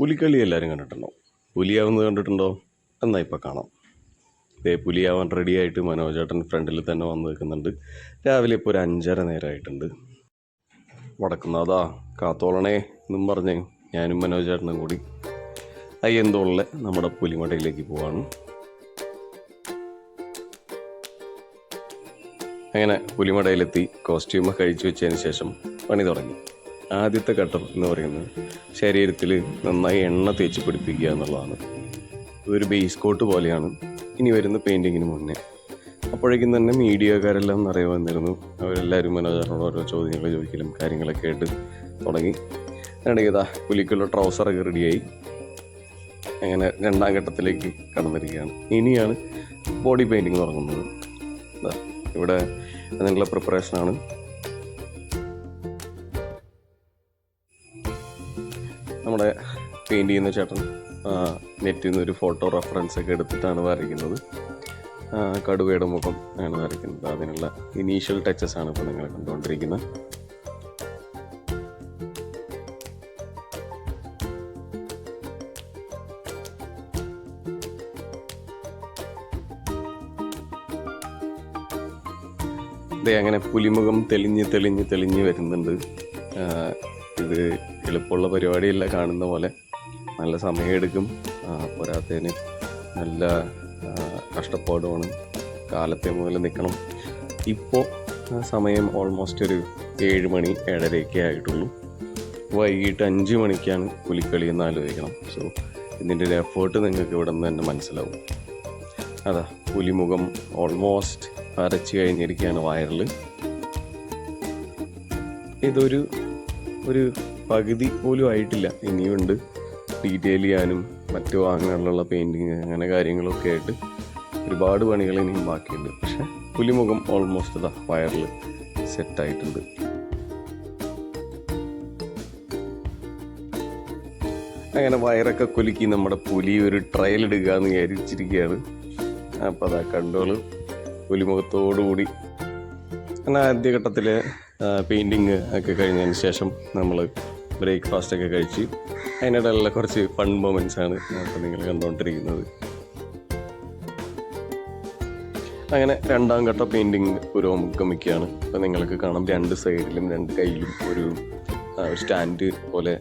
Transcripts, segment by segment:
പുലിക്കളി എല്ലാവരും കണ്ടിട്ടുണ്ടോ? പുലിയാവുന്നത് കണ്ടിട്ടുണ്ടോ? എന്നാൽ ഇപ്പോൾ കാണാം. ഇതേ പുലിയാവാൻ റെഡിയായിട്ട് മനോജേട്ടൻ ഫ്രണ്ടിൽ തന്നെ വന്ന് നിൽക്കുന്നുണ്ട്. രാവിലെ ഇപ്പോൾ ഒരു അഞ്ചര നേരമായിട്ടുണ്ട് വടക്കുന്നാഥാ കാത്തോളണേ എന്നും പറഞ്ഞ് ഞാനും മനോജേട്ടനും കൂടി അയ്യന്തോളിലെ നമ്മുടെ പുലിമടയിലേക്ക് പോവാണ്. അങ്ങനെ പുലിമടയിലെത്തി കോസ്റ്റ്യൂമൊക്കെ കഴിച്ചു വെച്ചതിന് ശേഷം പണി തുടങ്ങി. ആദ്യത്തെ ഘട്ടം എന്ന് പറയുന്നത് ശരീരത്തിൽ നന്നായി എണ്ണ തേച്ച് പിടിപ്പിക്കുക എന്നുള്ളതാണ്. ഇതൊരു ബേസ് കോട്ട് പോലെയാണ്. ഇനി വരുന്ന പെയിന്റിങ്ങിന് മുന്നേ. അപ്പോഴേക്കും തന്നെ മീഡിയക്കാരെല്ലാം നിറയെ വന്നിരുന്നു. അവരെല്ലാവരും മനോജറിനോട് ഓരോ ചോദ്യങ്ങൾ ചോദിക്കലും കാര്യങ്ങളൊക്കെ ആയിട്ട് തുടങ്ങി. ഇതാ പുലിക്കുള്ള ട്രൗസറൊക്കെ റെഡിയായി അങ്ങനെ രണ്ടാം ഘട്ടത്തിലേക്ക് കടന്നിരിക്കുകയാണ്. ഇനിയാണ് ബോഡി പെയിന്റിങ് തുടങ്ങുന്നത്. ഇവിടെ അതിനുള്ള പ്രിപ്പറേഷനാണ് നമ്മുടെ പെയിന്റ് ചെയ്യുന്ന ചേട്ടൻ നെറ്റിൽ നിന്ന് ഒരു ഫോട്ടോ റെഫറൻസ് ഒക്കെ എടുത്തിട്ടാണ് വരയ്ക്കുന്നത്. കടുവയുടെ മുഖം ആണ് വരയ്ക്കുന്നത്. അതിനുള്ള ഇനീഷ്യൽ ടച്ചസ് ആണ് ഇപ്പോൾ നിങ്ങൾ കണ്ടുകൊണ്ടിരിക്കുന്നത്. അങ്ങനെ പുലിമുഖം തെളിഞ്ഞ് തെളിഞ്ഞ് തെളിഞ്ഞ് വരുന്നുണ്ട്. ഇത് എളുപ്പമുള്ള പരിപാടിയല്ല കാണുന്ന പോലെ. നല്ല സമയമെടുക്കും. പോരാത്തേന് നല്ല കഷ്ടപ്പാടുമാണ്. കാലത്തെ മുതൽ നിൽക്കണം ഇപ്പോൾ സമയം ഓൾമോസ്റ്റ് ഒരു ഏഴ് മണി ഏഴരയൊക്കെ ആയിട്ടുള്ളൂ. വൈകിട്ട് അഞ്ച് മണിക്കാണ് പുലിക്കളി എന്ന് ആലോചിക്കണം. സോ ഇതിന്റെ ഒരു എഫേർട്ട് നിങ്ങൾക്ക് ഇവിടെ നിന്ന് തന്നെ മനസ്സിലാവും. അതാ പുലിമുഖം ഓൾമോസ്റ്റ് അരച്ച് കഴിഞ്ഞിരിക്കുകയാണ് വയറിൽ ഇതൊരു ഒരു പകുതി പോലും ആയിട്ടില്ല. ഇനിയുണ്ട്. ഡീറ്റെയിൽ ചെയ്യാനും മറ്റു വാങ്ങാനുള്ള പെയിന്റിങ് അങ്ങനെ കാര്യങ്ങളൊക്കെ ആയിട്ട് ഒരുപാട് പണികൾ ഇനിയും ബാക്കിയുണ്ട്. പക്ഷെ പുലിമുഖം ഓൾമോസ്റ്റ് ഇതാ വയറിൽ സെറ്റായിട്ടുണ്ട് അങ്ങനെ വയറൊക്കെ കുലുക്കി നമ്മുടെ പുലി ഒരു ട്രയൽ എടുക്കുക എന്ന് വിചാരിച്ചിരിക്കുകയാണ്. അപ്പോൾ അതാ കണ്ടോൾ. പുലിമുഖത്തോടുകൂടി. അങ്ങനെ ആദ്യഘട്ടത്തിൽ പെയിന്റിങ് ഒക്കെ കഴിഞ്ഞതിന് ശേഷം നമ്മൾ ബ്രേക്ക്ഫാസ്റ്റ് ഒക്കെ കഴിച്ച് അതിനിടയിലുള്ള കുറച്ച് ഫൺ മൊമെന്റ്സ് ആണ് അപ്പോൾ നിങ്ങൾ കണ്ടുകൊണ്ടിരിക്കുന്നത് അങ്ങനെ രണ്ടാം ഘട്ട പെയിന്റിങ് പുരോഗമിക്കുകയാണ് അപ്പോൾ നിങ്ങൾക്ക് കാണാം രണ്ട് സൈഡിലും രണ്ട് കയ്യിലും ഒരു സ്റ്റാൻഡ് പോലെ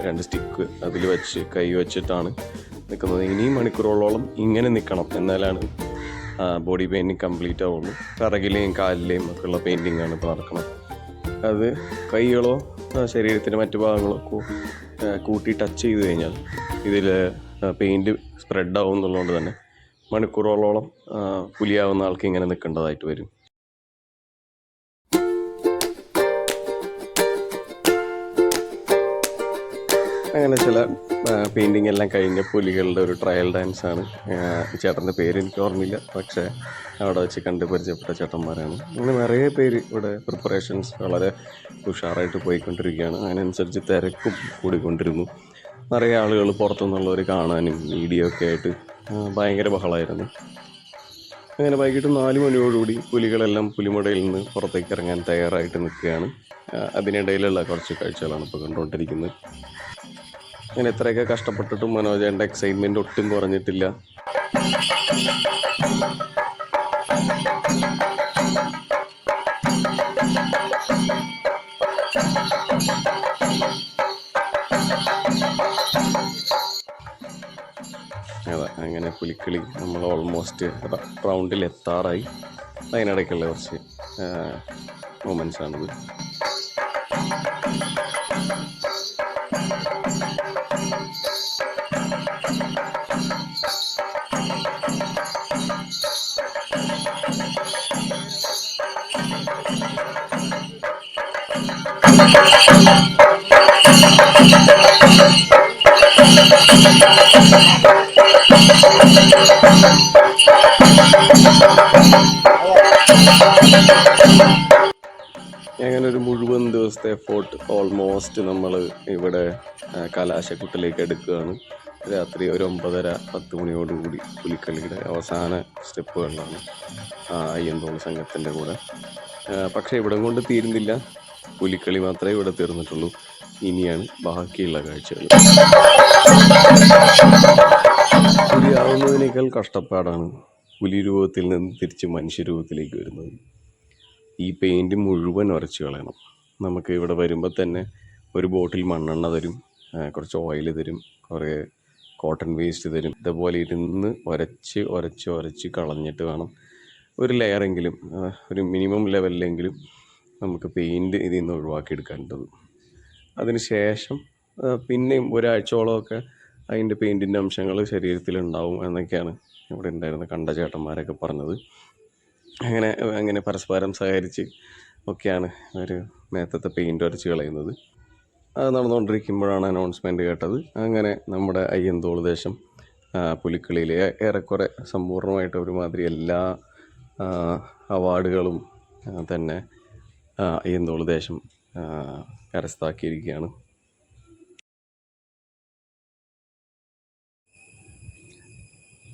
രണ്ട് സ്റ്റിക്ക് അതിൽ വെച്ച് കൈ വെച്ചിട്ടാണ് നിൽക്കുന്നത് ഇനിയും മണിക്കൂറുകളോളം ഇങ്ങനെ നിൽക്കണം എന്നാലാണ് ബോഡി പെയിന്റിങ് കംപ്ലീറ്റ് ആവുള്ളൂ. കറകിലെയും കാലിലെയും ഒക്കെ ഉള്ള പെയിന്റിങ് ആണ് ഇപ്പോൾ നടക്കുന്നത്. അത് കൈകളോ ശരീരത്തിന്റെ മറ്റു ഭാഗങ്ങളോ കൂട്ടി ടച്ച് ചെയ്ത് കഴിഞ്ഞാൽ ഇതിൽ പെയിന്റ് സ്പ്രെഡ് ആവും എന്നുള്ളതുകൊണ്ട് തന്നെ മണിക്കൂറുകളോളം പുലിയാവുന്ന ആൾക്ക് ഇങ്ങനെ നിൽക്കേണ്ടതായിട്ട് വരും. അങ്ങനെ ചില പെയിന്റിങ് എല്ലാം കഴിഞ്ഞ പുലികളുടെ ഒരു ട്രയൽ ഡാൻസ് ആണ്. ചേട്ടന്റെ പേര് എനിക്ക് ഓർമ്മയില്ല പക്ഷേ അവിടെ വെച്ച് കണ്ട് പരിചയപ്പെട്ട ചേട്ടന്മാരാണ്. അങ്ങനെ നിറയെ പേര് ഇവിടെ പ്രിപ്പറേഷൻസ് വളരെ ഉഷാറായിട്ട് പോയിക്കൊണ്ടിരിക്കുകയാണ്. അതിനനുസരിച്ച് തിരക്കും കൂടിക്കൊണ്ടിരുന്നു. നിറയെ ആളുകൾ പുറത്തുനിന്നുള്ളവർ കാണാനും വീഡിയോ ഒക്കെ ആയിട്ട് ഭയങ്കര ബഹളമായിരുന്നു അങ്ങനെ വൈകിട്ട് നാല് മണിയോടുകൂടി പുലികളെല്ലാം പുലിമുടയിൽ നിന്ന് പുറത്തേക്ക് ഇറങ്ങാൻ തയ്യാറായിട്ട് നിൽക്കുകയാണ്. അതിനിടയിലുള്ള കുറച്ച് കാഴ്ചകളാണ് ഇപ്പോൾ കണ്ടുകൊണ്ടിരിക്കുന്നത്. അങ്ങനെ എത്രയൊക്കെ കഷ്ടപ്പെട്ടിട്ടും മനോജേന്റെ എക്സൈറ്റ്മെന്റ് ഒട്ടും കുറഞ്ഞിട്ടില്ല. അങ്ങനെ പുലിക്കളി നമ്മൾ ഓൾമോസ്റ്റ് റൗണ്ടിൽ എത്താറായി. അതിനിടയ്ക്കുള്ള കുറച്ച് മൊമെന്റ്സ് അങ്ങനെ ഒരു മുഴുവൻ ദിവസത്തെ എഫോർട്ട് ഓൾമോസ്റ്റ് നമ്മൾ ഇവിടെ കലാശക്കുട്ടിലേക്ക് എടുക്കുകയാണ്. രാത്രി ഒരു ഒമ്പതര പത്ത് മണിയോടുകൂടി പുലിക്കളിയുടെ അവസാന സ്റ്റെപ്പുകളിലാണ് അയ്യന്തോൾ സംഘത്തിന്റെ കൂടെ. പക്ഷേ ഇവിടം കൊണ്ട് തീരുന്നില്ല. പുലിക്കളി മാത്രമേ ഇവിടെ തീർന്നിട്ടുള്ളൂ. ഇനിയാണ് ബാക്കിയുള്ള കാഴ്ചകൾ. പുലിയാവുന്നതിനേക്കാൾ കഷ്ടപ്പാടാണ് പുലി രൂപത്തിൽ നിന്ന് തിരിച്ച് മനുഷ്യരൂപത്തിലേക്ക് വരുന്നത്. ഈ പെയിന്റ് മുഴുവൻ ഉരച്ച് കളയണം. നമുക്ക് ഇവിടെ വരുമ്പോൾ തന്നെ ഒരു ബോട്ടിൽ മണ്ണെണ്ണ തരും കുറച്ച് ഓയിൽ തരും കുറേ കോട്ടൺ വേസ്റ്റ് തരും. ഇതേപോലെ ഇരുന്ന് ഉരച്ച് ഉരച്ച് ഉരച്ച് കളഞ്ഞിട്ട് വേണം ഒരു ലെയറെങ്കിലും ഒരു മിനിമം ലെവലിലെങ്കിലും നമുക്ക് പെയിന്റ് ഇതിൽ നിന്ന് ഒഴിവാക്കിയെടുക്കേണ്ടത് അതിന് ശേഷം പിന്നെയും ഒരാഴ്ചയോളമൊക്കെ അതിന്റെ പെയിന്റിന്റെ അംശങ്ങൾ ശരീരത്തിലുണ്ടാവും എന്നൊക്കെയാണ് ഇവിടെ ഉണ്ടായിരുന്ന കണ്ട ചേട്ടന്മാരൊക്കെ പറഞ്ഞത്. അങ്ങനെ അങ്ങനെ പരസ്പരം സഹകരിച്ച് ഒക്കെയാണ് ഒരു മേത്തത്തെ പെയിന്റ് ഉരച്ച് കളയുന്നത്. അത് നടന്നുകൊണ്ടിരിക്കുമ്പോഴാണ് അനൗൺസ്മെന്റ് കേട്ടത്. അങ്ങനെ നമ്മുടെ അയ്യന്തോൾ ദേശം പുലിക്കളിയിലെ ഏറെക്കുറെ സമ്പൂർണമായിട്ട് ഒരുമാതിരി എല്ലാ അവാർഡുകളും തന്നെ അയ്യന്തോൾ ദേശം കരസ്ഥമാക്കിയിരിക്കുകയാണ്.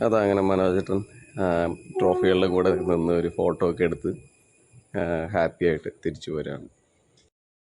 അതങ്ങനെ മനോജേട്ടൻ ട്രോഫികളുടെ കൂടെ നിന്ന് ഒരു ഫോട്ടോ ഒക്കെ എടുത്ത് ഹാപ്പി ആയിട്ട് തിരിച്ചു വരികയാണ്.